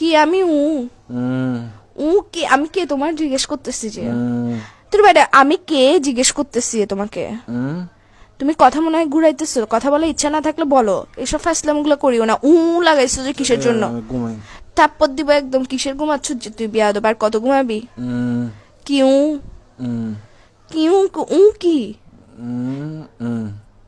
কি আমি উ? উ কি? আমি কে তোমার জিজ্ঞেস করতেছি যে? তোর বাইরে আমি কে জিজ্ঞেস করতেছি তোমাকে? তুমি কথা মনে হয় ঘুরাইতেছো কথা বলার ইচ্ছা না থাকলে বলো। এসব ফ্যাসলামগুলো করিও না। উ লাগাইছো যে কিসের জন্য? আমি দিব একদম কিসের ঘুমাচ্ছ? যে তুই বিয়া আর কত ঘুমাবি? হুম। কি উ? কি উ? কি?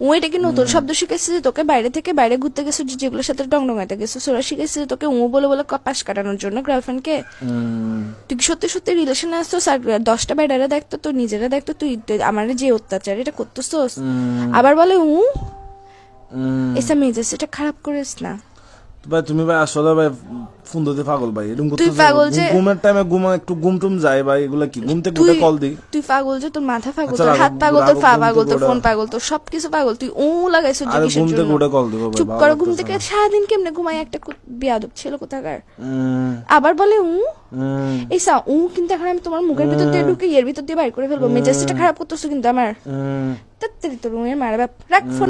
ও এটা কি নতুন শব্দ শিখেছে যে তোকে বাইরে থেকে বাইরে ঘুরতে গেছো যে যেগুলোর সাথে ডং ডঙাইতে গেছো? সোরা শিখেছে যে তোকে ও বলে বলে পাশ কাটানোর জন্য গার্লফ্রেন্ডকে তুই কি সত্যি সত্যি রিলেশনে আসতো আর দশটা বাইরেরা দেখতো তোর নিজেরা দেখতো তুই আমার যে অত্যাচার এটা করতেছোস? হুম। আবার বলে উ হুম। এসা মেজাজ এটা খারাপ করিস না। ভাই তুমি ভাই আসলে ভাই ফোন দিতে পাগল ভাই এরকম করতেছো পাগল যে- ঘুমের টাইমে ঘুম একটু ঘুম টুম যায় ভাই এগুলা কি? ঘুম থেকে উঠে কল দি তুই পাগল যে তোর মাথা পাগল আচ্ছা, তোর হাত পাগল তোর পা পাগল তোর ফোন পাগল তোর সবকিছু পাগল তুই লাগাইছিস যে আরে কিসের ঘুম থেকে উঠে কল দিব ভাই চুপ করো ঘুম থেকে। সারাদিন কেমনে ঘুমাই? একটা বিয়াদব ছিল কোথাকার? আবার বলে উ? এই সা উ কিন্তু এখন আমি তোমার মুখের ভিতর দিয়ে ঢুকে এর ভিতর দিয়ে বাইর করে ফেলব। মেজাজটা খারাপ করতেছো কিন্তু আমার। তোর রুমের মারা বাপ রাখ ফোন।